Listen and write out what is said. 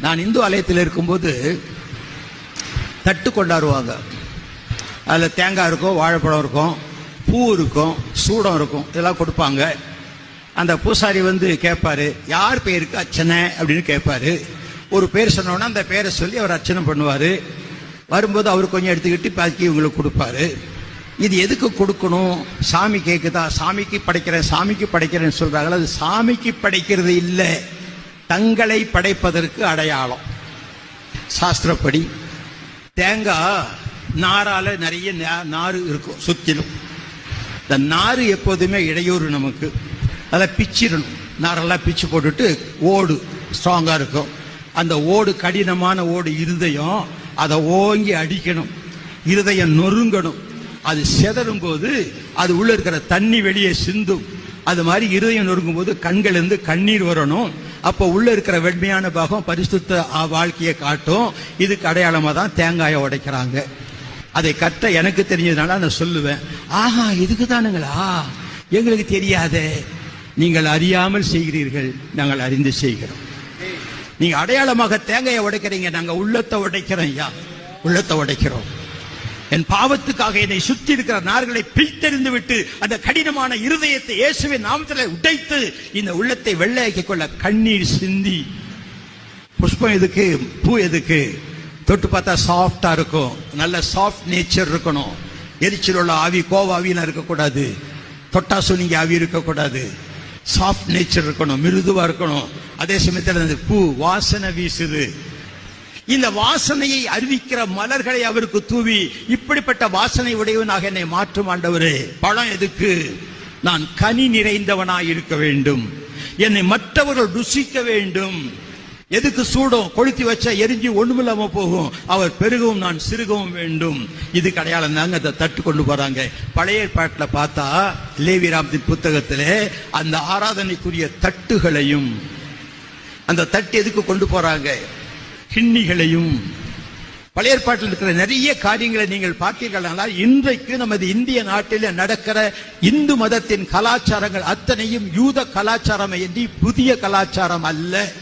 நான் இந்து ஆலயத்தில் இருக்கும்போது தட்டு கொண்டாடுவாங்க. அதில் தேங்காய் இருக்கும் வாழைப்பழம் இருக்கும் பூ இருக்கும் சூடம் இருக்கும் இதெல்லாம் கொடுப்பாங்க. அந்த பூசாரி வந்து கேட்பாரு யார் பேருக்கு அர்ச்சனை? அப்படின்னு கேட்பாரு. ஒரு பேர் சொன்னோன்னா அந்த பேரை சொல்லி அவர் அர்ச்சனை பண்ணுவார். வரும்போது அவர் கொஞ்சம் எடுத்துக்கிட்டு பாக்கி இவங்களுக்கு கொடுப்பாரு. இது எதுக்கு கொடுக்கணும்? சாமி கேட்குதா சாமிக்கு படைக்கிறேன் சாமிக்கு படைக்கிறேன்னு சொல்றாங்களா அது சாமிக்கு படைக்கிறது இல்லை. தங்களை படைப்பதற்கு அடையாளம். சாஸ்திரப்படி தேங்காய் நாரால நிறைய நாறு இருக்கும் சுத்திலும் இந்த நாறு எப்போதுமே இடையூறு நமக்கு. அதை பிச்சிடணும். நாரெல்லாம் பிச்சு போட்டுட்டு ஓடு ஸ்ட்ராங்கா இருக்கும். அந்த ஓடு கடினமான ஓடு இருதயம் அதை ஓங்கி அடிக்கணும். இருதயம் நொறுங்கணும். அது செதறும் போது அது உள்ள இருக்கிற தண்ணி வெளியே சிந்தும். அது மாதிரி இருதயம் நொறுங்கும் போது கண்கள் இருந்து கண்ணீர் வரணும். அப்போ உள்ள இருக்கிற வெண்மையான பாகம் பரிசுத்த வாழ்க்கையை காட்டும். இதுக்கு அடையாளமா தான் தேங்காயை உடைக்கிறாங்க. அதை கத்த எனக்கு தெரிஞ்சதுனால நான் சொல்லுவேன். ஆஹா இதுக்கு தானுங்களா எங்களுக்கு தெரியாதே. நீங்கள் அறியாமல் செய்கிறீர்கள். நாங்கள் அறிந்து செய்கிறோம். நீங்க அடையாளமாக தேங்காயை உடைக்கிறீங்க. நாங்க உள்ளத்தை உடைக்கிறோம் ஐயா. உள்ளத்தை உடைக்கிறோம். என் பாவத்துக்காக என்னை சுத்தி இருக்கிற நார்களை பிழ்த்தெறிந்து விட்டு அந்த கடினமான இருதயத்தை இயேசுவின் நாமத்தில் உடைத்து இந்த உள்ளத்தை வெள்ளையாக்கி கொள்ள கண்ணீர் சிந்தி. புஷ்பம் எதுக்கு? பூ எதுக்கு? தொட்டு பார்த்தா சாஃப்டா இருக்கும். நல்ல சாஃப்ட் நேச்சர் இருக்கணும். எரிச்சல் உள்ள ஆவி கோவாவிலாம் இருக்கக்கூடாது. தொட்டா சுனிங்க ஆவி இருக்கக்கூடாது. சாஃப்ட் நேச்சர் இருக்கணும். மிருதுவா இருக்கணும். அதே சமயத்தில் அந்த பூ வாசனை வீசுது. இந்த வாசனையை அறிவிக்கிற மலர்களை அவருக்கு தூவி இப்படிப்பட்ட வாசனை உடையவனாக என்னை மாற்றும் ஆண்டவரே. பழம் எதுக்கு? நான் கனி நிறைந்தவனாய் இருக்க வேண்டும். என்னை மற்றவர்கள் ருசிக்க வேண்டும். எதுக்கு சூடும்? கொளுத்தி வச்சா எரிஞ்சு ஒண்ணுமில்லாம போகும். அவர் பெருகவும் நான் சிறுகவும் வேண்டும். இது அடையாளம் தாங்க அதை தட்டு கொண்டு போறாங்க. பழைய பாட்டில் பார்த்தா லேவிராமத்தின் புத்தகத்திலே அந்த ஆராதனைக்குரிய தட்டுகளையும் அந்த தட்டு எதுக்கு கொண்டு போறாங்க? கிண்ணிகளையும். பழைய ஏற்பாட்டில் இருக்கிற நிறைய காரியங்களை நீங்கள் பார்த்தீர்களானால் இன்றைக்கு நமது இந்திய நாட்டில் நடக்கிற இந்து மதத்தின் கலாச்சாரங்கள் அத்தனையும் யூத கலாச்சாரம் என்று புதிய கலாச்சாரம் அல்ல.